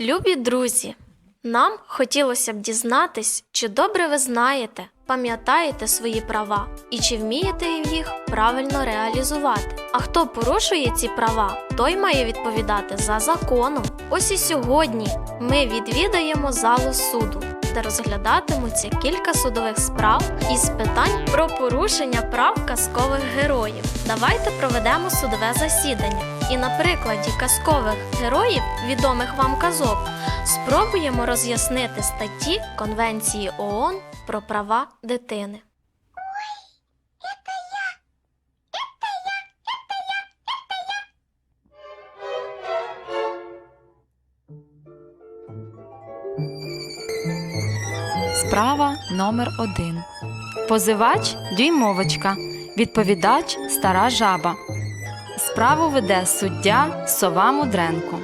Любі друзі, нам хотілося б дізнатись, чи добре ви знаєте, пам'ятаєте свої права і чи вмієте їх правильно реалізувати. А хто порушує ці права, той має відповідати за законом. Ось і сьогодні ми відвідаємо залу суду, де розглядатимуться кілька судових справ із питань про порушення прав казкових героїв. Давайте проведемо судове засідання. І на прикладі казкових героїв, відомих вам казок, спробуємо роз'яснити статті Конвенції ООН про права дитини. Справа номер 1 Позивач дюймовочка. Відповідач стара жаба. Справу веде суддя Сова Мудренко.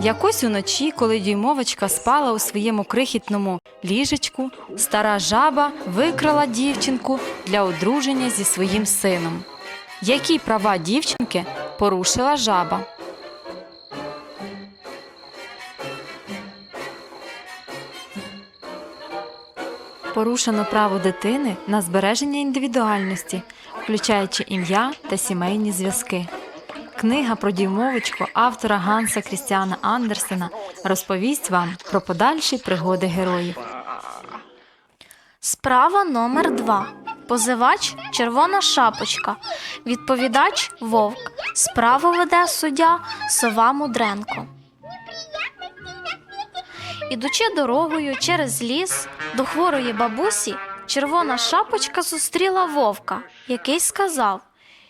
Якось уночі, коли дюймовочка спала у своєму крихітному ліжечку, стара жаба викрала дівчинку для одруження зі своїм сином. Які права дівчинки порушила жаба? Порушено право дитини на збереження індивідуальності, включаючи ім'я та сімейні зв'язки. Книга про дівмовочку автора Ганса Крістіана Андерсена розповість вам про подальші пригоди героїв. Справа номер 2 Позивач Червона шапочка. Відповідач Вовк. Справу веде суддя Сова Мудренко. Ідучи дорогою через ліс до хворої бабусі, червона шапочка зустріла вовка, який сказав,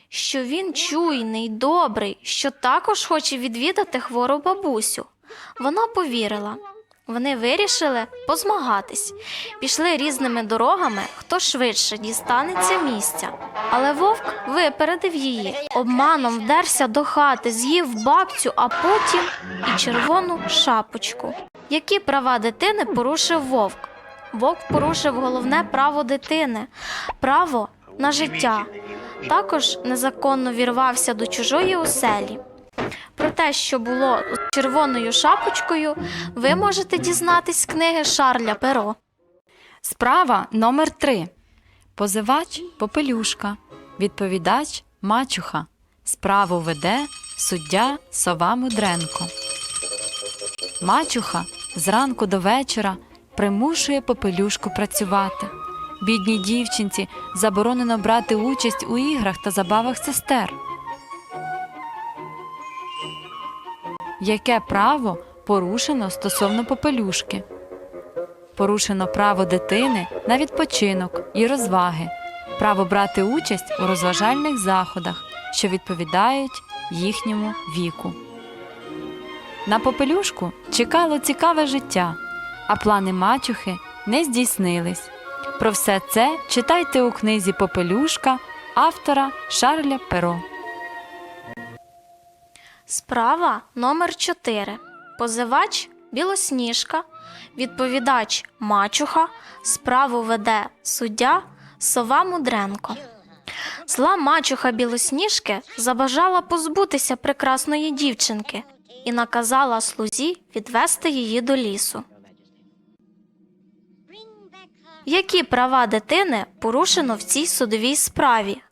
що він чуйний, добрий, що також хоче відвідати хвору бабусю. Вона повірила. Вони вирішили позмагатись, пішли різними дорогами, хто швидше дістанеться місця. Але вовк випередив її, обманом вдерся до хати, з'їв бабцю, а потім і червону шапочку. Які права дитини порушив вовк? Вовк порушив головне право дитини право на життя. Також незаконно вірвався до чужої оселі. Про те, що було з червоною шапочкою, ви можете дізнатись з книги Шарля Перо. Справа номер 3 Позивач Попелюшка. Відповідач Мачуха. Справу веде суддя Сова Мудренко. Мачуха зранку до вечора примушує попелюшку працювати. Бідній дівчинці заборонено брати участь у іграх та забавах сестер. Яке право порушено стосовно попелюшки? Порушено право дитини на відпочинок і розваги, право брати участь у розважальних заходах, що відповідають їхньому віку. На попелюшку чекало цікаве життя, а плани мачухи не здійснились. Про все це читайте у книзі Попелюшка автора Шарля Перо. Справа номер 4 Позивач Білосніжка. Відповідач Мачуха. Справу веде суддя Сова Мудренко. Зла мачуха Білосніжки забажала позбутися прекрасної дівчинки і наказала слузі відвести її до лісу. Які права дитини порушено в цій судовій справі?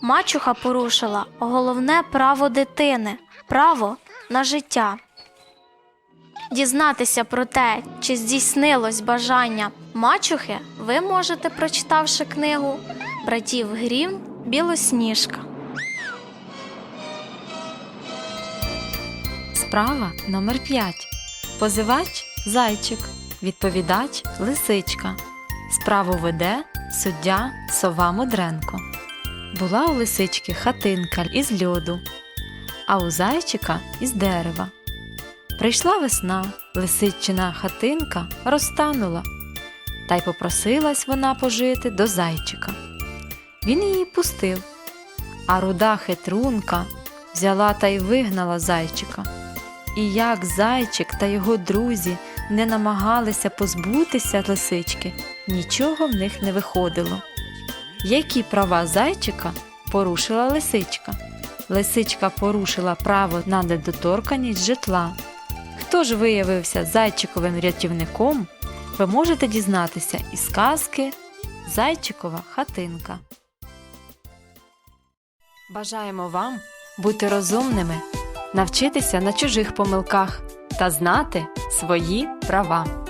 Мачуха порушила головне право дитини право на життя. Дізнатися про те, чи здійснилось бажання мачухи, ви можете, прочитавши книгу братів Грім Білосніжка. Справа номер 5 Позивач Зайчик. Відповідач Лисичка. Справу веде суддя Сова Мудренко. Була у лисички хатинка із льоду, а у зайчика із дерева. Прийшла весна, лисичина хатинка розтанула, та й попросилась вона пожити до зайчика. Він її пустив, а руда хитрунка взяла та й вигнала зайчика. І як зайчик та його друзі не намагалися позбутися лисички, нічого в них не виходило. Які права зайчика порушила лисичка? лисичка порушила право на недоторканість житла. Хто ж виявився зайчиковим рятівником, ви можете дізнатися із казки Зайчикова хатинка. Бажаємо вам бути розумними, навчитися на чужих помилках та знати свої права.